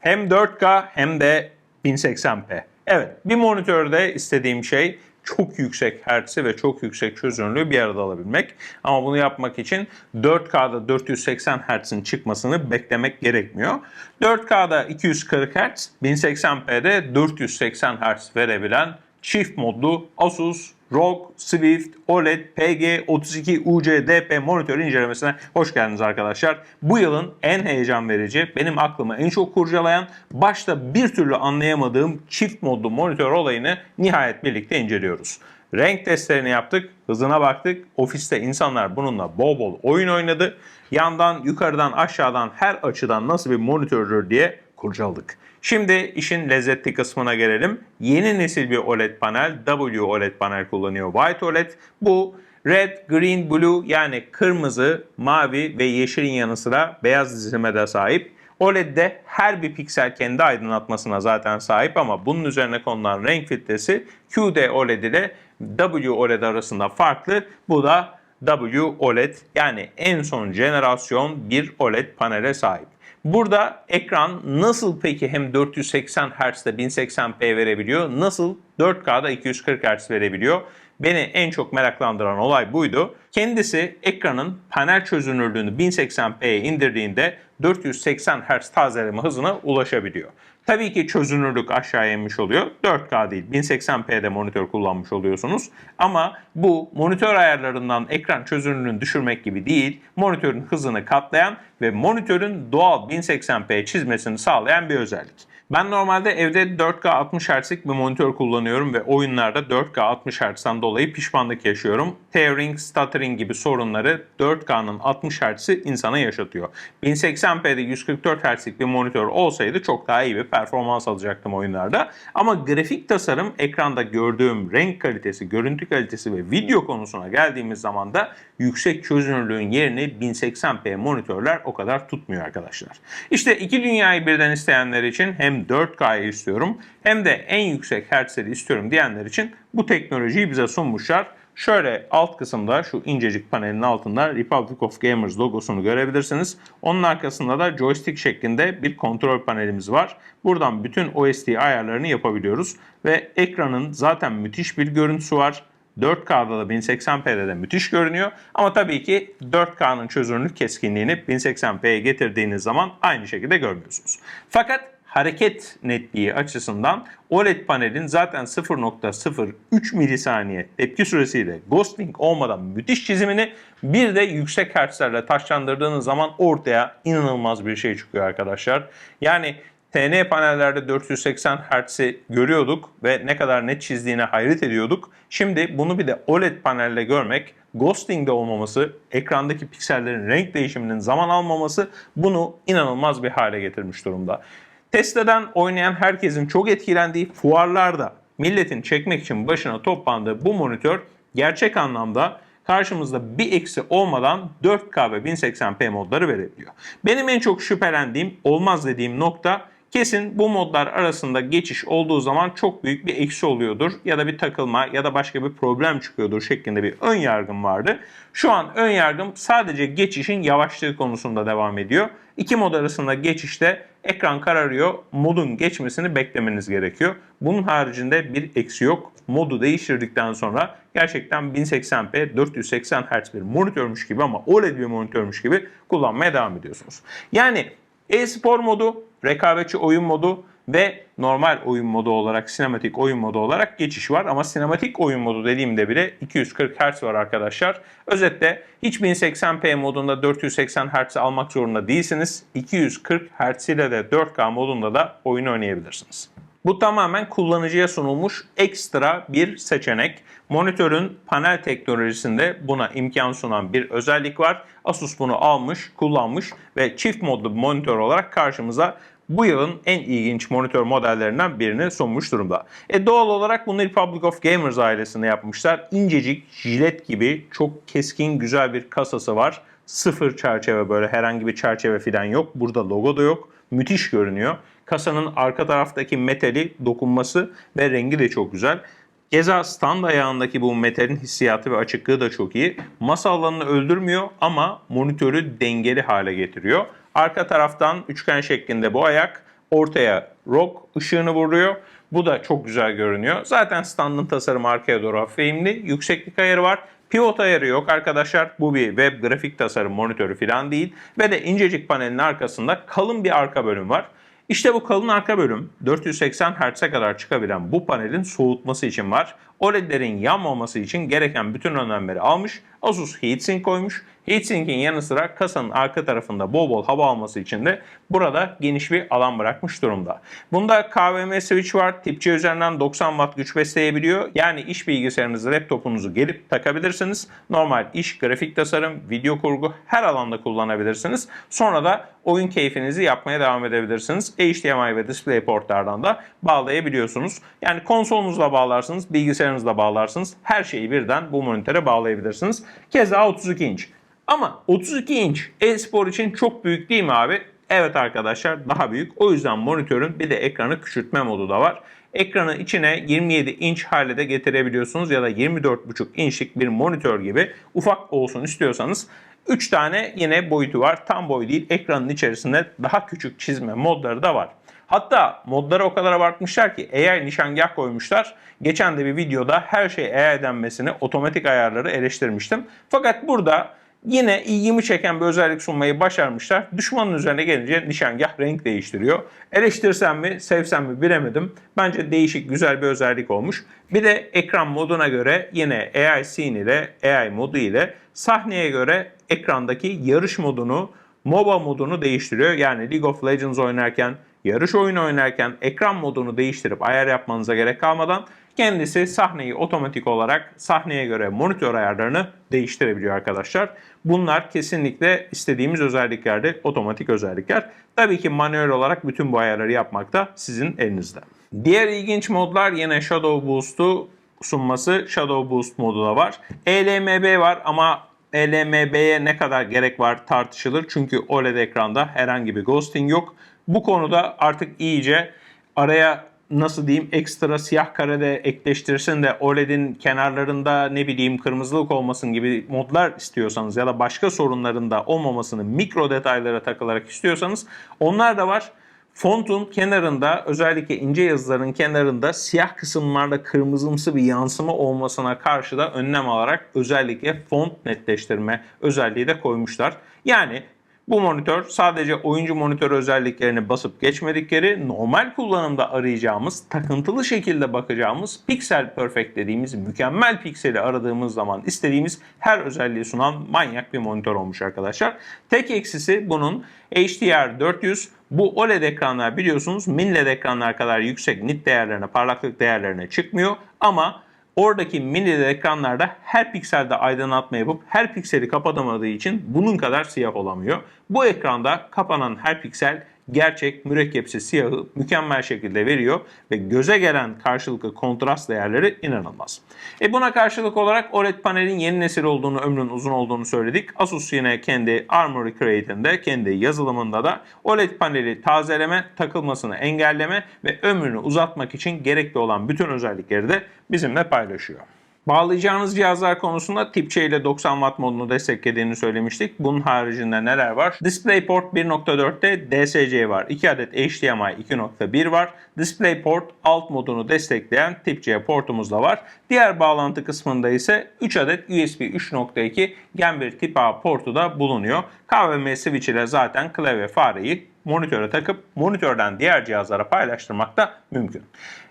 Hem 4K hem de 1080p. Evet bir monitörde istediğim şey çok yüksek hertzi ve çok yüksek çözünürlüğü bir arada alabilmek. Ama bunu yapmak için 4K'da 480 Hz'in çıkmasını beklemek gerekmiyor. 4K'da 240 Hz, 1080p'de 480 Hz verebilen çift modlu Asus ROG Swift OLED PG32 UC-DP monitör incelemesine hoş geldiniz arkadaşlar. Bu yılın en heyecan verici, benim aklımı en çok kurcalayan, başta bir türlü anlayamadığım çift modlu monitör olayını nihayet birlikte inceliyoruz. Renk testlerini yaptık, hızına baktık. Ofiste insanlar bununla bol bol oyun oynadı. Yandan, yukarıdan, aşağıdan her açıdan nasıl bir monitördür diye kurcaladık. Şimdi işin lezzetli kısmına gelelim. Yeni nesil bir OLED panel, W OLED panel kullanıyor. White OLED. Bu Red, Green, Blue yani kırmızı, mavi ve yeşilin yanı sıra beyaz dizilime de sahip. OLED'de her bir piksel kendi aydınlatmasına zaten sahip ama bunun üzerine konulan renk filtresi QD OLED ile W OLED arasında farklı. Bu da W OLED yani en son jenerasyon bir OLED panele sahip. Burada ekran nasıl peki hem 480 Hz'de 1080p verebiliyor, nasıl 4K'da 240 Hz verebiliyor? Beni en çok meraklandıran olay buydu. Kendisi ekranın panel çözünürlüğünü 1080p'ye indirdiğinde 480 Hz tazeleme hızına ulaşabiliyor. Tabii ki çözünürlük aşağıya inmiş oluyor. 4K değil 1080p'de monitör kullanmış oluyorsunuz. Ama bu monitör ayarlarından ekran çözünürlüğünü düşürmek gibi değil. Monitörün hızını katlayan ve monitörün doğal 1080p çizmesini sağlayan bir özellik. Ben normalde evde 4K 60 Hz'lik bir monitör kullanıyorum ve oyunlarda 4K 60 Hz'den dolayı pişmanlık yaşıyorum. Tearing, stuttering gibi sorunları 4K'nın 60 Hz'i insana yaşatıyor. 1080p'de 144 Hz'lik bir monitör olsaydı çok daha iyi bir performans alacaktım oyunlarda. Ama grafik tasarım ekranda gördüğüm renk kalitesi, görüntü kalitesi ve video konusuna geldiğimiz zaman da yüksek çözünürlüğün yerini 1080p monitörler o kadar tutmuyor arkadaşlar. İşte iki dünyayı birden isteyenler için hem 4K'yı istiyorum hem de en yüksek hertzleri istiyorum diyenler için bu teknolojiyi bize sunmuşlar. Şöyle alt kısımda şu incecik panelin altında Republic of Gamers logosunu görebilirsiniz. Onun arkasında da joystick şeklinde bir kontrol panelimiz var. Buradan bütün OSD ayarlarını yapabiliyoruz. Ve ekranın zaten müthiş bir görüntüsü var. 4K'da da 1080p'de de müthiş görünüyor. Ama tabii ki 4K'nın çözünürlük keskinliğini 1080p'ye getirdiğiniz zaman aynı şekilde görmüyorsunuz. Fakat hareket netliği açısından OLED panelin zaten 0.03 milisaniye tepki süresiyle ghosting olmadan müthiş çizimini bir de yüksek hertzlerle taşlandırdığınız zaman ortaya inanılmaz bir şey çıkıyor arkadaşlar. Yani TN panellerde 480 Hz'i görüyorduk ve ne kadar net çizdiğine hayret ediyorduk. Şimdi bunu bir de OLED panelle görmek, ghosting'de olmaması, ekrandaki piksellerin renk değişiminin zaman almaması bunu inanılmaz bir hale getirmiş durumda. Tesla'dan oynayan herkesin çok etkilendiği fuarlarda milletin çekmek için başına toplandığı bu monitör gerçek anlamda karşımızda bir eksi olmadan 4K ve 1080p modları verebiliyor. Benim en çok şüphelendiğim, olmaz dediğim nokta kesin bu modlar arasında geçiş olduğu zaman çok büyük bir eksi oluyordur ya da bir takılma ya da başka bir problem çıkıyordur şeklinde bir ön yargım vardı. Şu an ön yargım sadece geçişin yavaşlığı konusunda devam ediyor. İki mod arasında geçişte ekran kararıyor, modun geçmesini beklemeniz gerekiyor. Bunun haricinde bir eksi yok. Modu değiştirdikten sonra gerçekten 1080p 480 Hz bir monitörmüş gibi ama OLED bir monitörmüş gibi kullanmaya devam ediyorsunuz. Yani e-spor modu, rekabetçi oyun modu ve normal oyun modu olarak, sinematik oyun modu olarak geçiş var. Ama sinematik oyun modu dediğimde bile 240 Hz var arkadaşlar. Özetle hiç 1080p modunda 480 Hz almak zorunda değilsiniz. 240 Hz ile de 4K modunda da oyun oynayabilirsiniz. Bu tamamen kullanıcıya sunulmuş ekstra bir seçenek. Monitörün panel teknolojisinde buna imkan sunan bir özellik var. Asus bunu almış, kullanmış ve çift modlu monitör olarak karşımıza bu yılın en ilginç monitör modellerinden birini sunmuş durumda. E doğal olarak bunu Republic of Gamers ailesinde yapmışlar. İncecik, jilet gibi çok keskin güzel bir kasası var. Sıfır çerçeve böyle herhangi bir çerçeve falan yok. Burada logo da yok. Müthiş görünüyor. Kasanın arka taraftaki metali dokunması ve rengi de çok güzel. Keza stand ayağındaki bu metalin hissiyatı ve açıklığı da çok iyi. Masa alanını öldürmüyor ama monitörü dengeli hale getiriyor. Arka taraftan üçgen şeklinde bu ayak, ortaya rock ışığını vuruyor. Bu da çok güzel görünüyor. Zaten standın tasarımı arkaya doğru hafif. Yükseklik ayarı var. Pivot ayarı yok arkadaşlar. Bu bir web grafik tasarım monitörü falan değil. Ve de incecik panelin arkasında kalın bir arka bölüm var. İşte bu kalın arka bölüm 480 Hz'e kadar çıkabilen bu panelin soğutması için var. OLED'lerin yanmaması için gereken bütün önlemleri almış. Asus HeatSink koymuş. HeatSink'in yanı sıra kasanın arka tarafında bol bol hava alması için de burada geniş bir alan bırakmış durumda. Bunda KVM switch var. Tip C üzerinden 90 Watt güç besleyebiliyor. Yani iş bilgisayarınızı, laptopunuzu gelip takabilirsiniz. Normal iş, grafik tasarım, video kurgu her alanda kullanabilirsiniz. Sonra da oyun keyfinizi yapmaya devam edebilirsiniz. HDMI ve DisplayPort'lardan da bağlayabiliyorsunuz. Yani konsolunuzla bağlarsınız, bilgisayarınızla bağlarsınız. Her şeyi birden bu monitöre bağlayabilirsiniz. Keza 32 inç. Ama 32 inç e-spor için çok büyük değil mi abi? Evet arkadaşlar daha büyük. O yüzden monitörün bir de ekranı küçültme modu da var. Ekranı içine 27 inç hale de getirebiliyorsunuz ya da 24,5 inçlik bir monitör gibi ufak olsun istiyorsanız 3 tane yine boyutu var. Tam boy değil ekranın içerisinde daha küçük çizme modları da var. Hatta modları o kadar abartmışlar ki AI nişangah koymuşlar. Geçen de bir videoda her şey AI denmesini otomatik ayarları eleştirmiştim. Fakat burada yine ilgimi çeken bir özellik sunmayı başarmışlar. Düşmanın üzerine gelince nişangah renk değiştiriyor. Eleştirsem mi, sevsem mi bilemedim. Bence değişik, güzel bir özellik olmuş. Bir de ekran moduna göre yine AI scene ile, AI modu ile sahneye göre ekrandaki yarış modunu, MOBA modunu değiştiriyor. Yani League of Legends oynarken, yarış oyunu oynarken ekran modunu değiştirip ayar yapmanıza gerek kalmadan kendisi sahneyi otomatik olarak sahneye göre monitör ayarlarını değiştirebiliyor arkadaşlar. Bunlar kesinlikle istediğimiz özelliklerde otomatik özellikler. Tabii ki manuel olarak bütün bu ayarları yapmak da sizin elinizde. Diğer ilginç modlar yine Shadow Boost'u sunması. Shadow Boost modu da var. ELMB var ama ELMB'ye ne kadar gerek var tartışılır. Çünkü OLED ekranda herhangi bir ghosting yok. Bu konuda artık iyice araya nasıl diyeyim ekstra siyah karede ekleştirsin de OLED'in kenarlarında ne bileyim kırmızılık olmasın gibi modlar istiyorsanız ya da başka sorunlarında olmamasını mikro detaylara takılarak istiyorsanız onlar da var. Fontun kenarında özellikle ince yazıların kenarında siyah kısımlarda kırmızımsı bir yansıma olmasına karşı da önlem alarak özellikle font netleştirme özelliği de koymuşlar. Yani bu monitör sadece oyuncu monitör özelliklerini basıp geçmedikleri normal kullanımda arayacağımız, takıntılı şekilde bakacağımız Pixel Perfect dediğimiz mükemmel pikseli aradığımız zaman istediğimiz her özelliği sunan manyak bir monitör olmuş arkadaşlar. Tek eksisi bunun HDR 400 bu OLED ekranlar biliyorsunuz mini LED ekranlar kadar yüksek nit değerlerine, parlaklık değerlerine çıkmıyor ama Oradaki mini ekranlarda her pikselde aydınlatma yapıp her pikseli kapatamadığı için bunun kadar siyah olamıyor. Bu ekranda kapanan her piksel gerçek mürekkepsi siyahı mükemmel şekilde veriyor ve göze gelen karşılıklı kontrast değerleri inanılmaz. E buna karşılık olarak OLED panelin yeni nesil olduğunu, ömrünün uzun olduğunu söyledik. Asus yine kendi Armoury Create'inde, kendi yazılımında da OLED paneli tazeleme, takılmasını engelleme ve ömrünü uzatmak için gerekli olan bütün özellikleri de bizimle paylaşıyor. Bağlayacağınız cihazlar konusunda tip C ile 90 Watt modunu desteklediğini söylemiştik. Bunun haricinde neler var? DisplayPort 1.4'te DSC var. 2 adet HDMI 2.1 var. DisplayPort alt modunu destekleyen tip C portumuz da var. Diğer bağlantı kısmında ise 3 adet USB 3.2 Gen 1 tip A portu da bulunuyor. KVM switch ile zaten klavye fareyi monitöre takıp monitörden diğer cihazlara paylaştırmak da mümkün.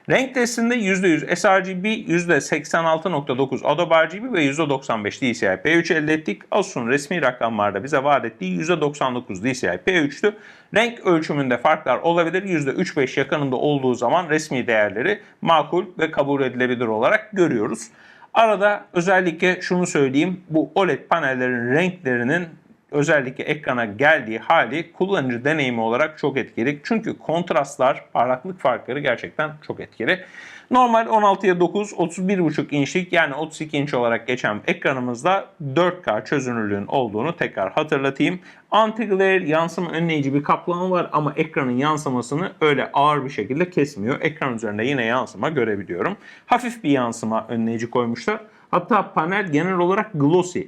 Renk testinde %100 sRGB, %86.9 Adobe RGB ve %95 DCI-P3 elde ettik. Asus'un resmi rakamlarda bize vaat ettiği %99 DCI-P3'tü. Renk ölçümünde farklar olabilir. %3-5 yakınında olduğu zaman resmi değerleri makul ve kabul edilebilir olarak görüyoruz. Arada özellikle şunu söyleyeyim. Bu OLED panellerin renklerinin özellikle ekrana geldiği hali kullanıcı deneyimi olarak çok etkili. Çünkü kontrastlar, parlaklık farkları gerçekten çok etkili. Normal 16'ya 9, 31,5 inçlik yani 32 inç olarak geçen ekranımızda 4K çözünürlüğün olduğunu tekrar hatırlatayım. Anti-glare yansıma önleyici bir kaplama var ama ekranın yansımasını öyle ağır bir şekilde kesmiyor. Ekran üzerinde yine yansıma görebiliyorum. Hafif bir yansıma önleyici koymuşlar. Hatta panel genel olarak glossy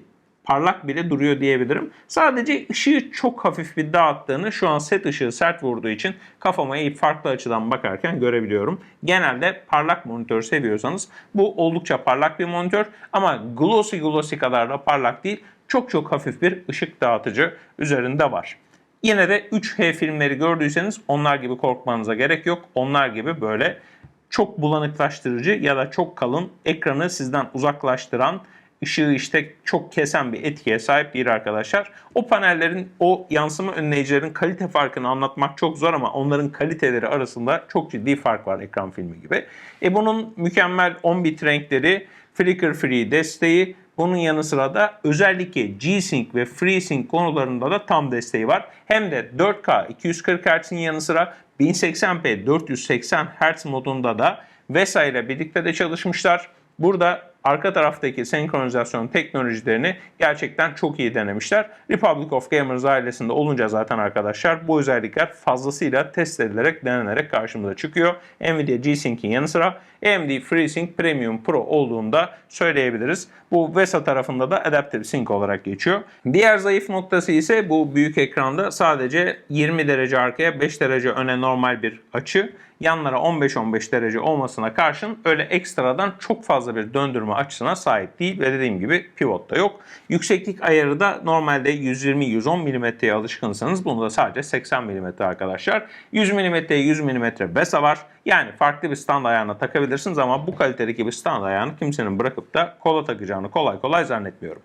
parlak bile duruyor diyebilirim. Sadece ışığı çok hafif bir dağıttığını şu an set ışığı sert vurduğu için kafama eğip farklı açıdan bakarken görebiliyorum. Genelde parlak monitör seviyorsanız bu oldukça parlak bir monitör ama glossy glossy kadar da parlak değil. Çok çok hafif bir ışık dağıtıcı üzerinde var. Yine de 3H filmleri gördüyseniz onlar gibi korkmanıza gerek yok. Onlar gibi böyle çok bulanıklaştırıcı ya da çok kalın ekranı sizden uzaklaştıran ışığı işte çok kesen bir etkiye sahip değil arkadaşlar. O panellerin, o yansıma önleyicilerin kalite farkını anlatmak çok zor ama onların kaliteleri arasında çok ciddi fark var ekran filmi gibi. E bunun mükemmel 10 bit renkleri, flicker free desteği, bunun yanı sıra da özellikle G-Sync ve FreeSync konularında da tam desteği var. Hem de 4K 240 Hz'in yanı sıra 1080p 480 Hz modunda da VESA ile birlikte de çalışmışlar. Burada arka taraftaki senkronizasyon teknolojilerini gerçekten çok iyi denemişler. Republic of Gamers ailesinde olunca zaten arkadaşlar bu özellikler fazlasıyla test edilerek, denenerek karşımıza çıkıyor. Nvidia G-Sync'in yanı sıra AMD FreeSync Premium Pro olduğunda söyleyebiliriz. Bu VESA tarafında da Adaptive Sync olarak geçiyor. Diğer zayıf noktası ise bu büyük ekranda sadece 20 derece arkaya 5 derece öne normal bir açı yanlara 15-15 derece olmasına karşın öyle ekstradan çok fazla bir döndürme açısına sahip değil ve dediğim gibi pivot da yok. Yükseklik ayarı da normalde 120-110 mm'ye alışkınsanız bunda sadece 80 mm arkadaşlar. 100 mm'ye 100 mm BESA var. Yani farklı bir stand ayağına takabilirsiniz ama bu kalitedeki bir stand ayağını kimsenin bırakıp da kola takacağını kolay kolay zannetmiyorum.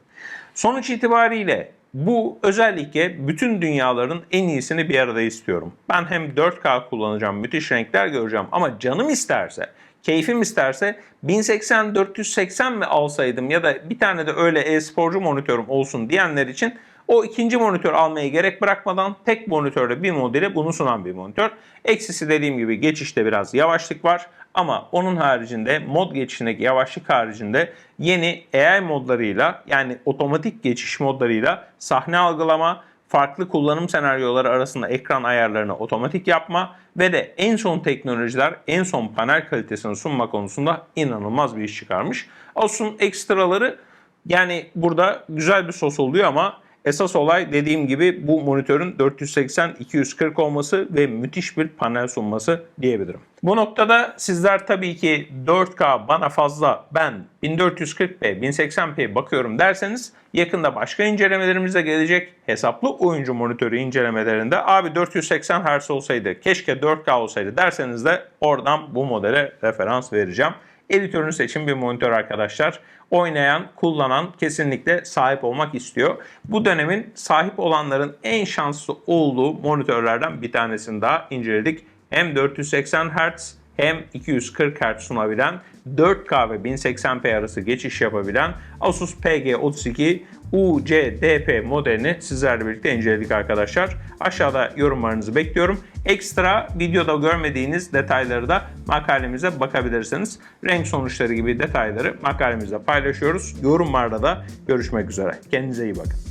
Sonuç itibariyle bu özellikle bütün dünyaların en iyisini bir arada istiyorum. Ben hem 4K kullanacağım, müthiş renkler göreceğim ama canım isterse, keyfim isterse 1080-480 mi alsaydım ya da bir tane de öyle e-sporcu monitörüm olsun diyenler için o ikinci monitör almaya gerek bırakmadan tek monitörle bir modeli bunu sunan bir monitör. Eksisi dediğim gibi geçişte biraz yavaşlık var ama onun haricinde mod geçişindeki yavaşlık haricinde yeni AI modlarıyla yani otomatik geçiş modlarıyla sahne algılama, farklı kullanım senaryoları arasında ekran ayarlarını otomatik yapma ve de en son teknolojiler, en son panel kalitesini sunma konusunda inanılmaz bir iş çıkarmış. Olsun ekstraları yani burada güzel bir sos oluyor ama Esas olay dediğim gibi bu monitörün 480-240 olması ve müthiş bir panel sunması diyebilirim. Bu noktada sizler tabii ki 4K bana fazla ben 1440p 1080p bakıyorum derseniz yakında başka incelemelerimiz de gelecek. Hesaplı oyuncu monitörü incelemelerinde abi 480 Hz olsaydı keşke 4K olsaydı derseniz de oradan bu modele referans vereceğim. Editörünü seçin bir monitör arkadaşlar. Oynayan, kullanan kesinlikle sahip olmak istiyor. Bu dönemin sahip olanların en şanslı olduğu monitörlerden bir tanesini daha inceledik. Hem 480 Hz hem 240 Hz sunabilen 4K ve 1080p arası geçiş yapabilen Asus PG32 UCDP modelini sizlerle birlikte inceledik arkadaşlar. Aşağıda yorumlarınızı bekliyorum. Ekstra videoda görmediğiniz detayları da makalemize bakabilirsiniz. Renk sonuçları gibi detayları makalemizde paylaşıyoruz. Yorumlarda da görüşmek üzere. Kendinize iyi bakın.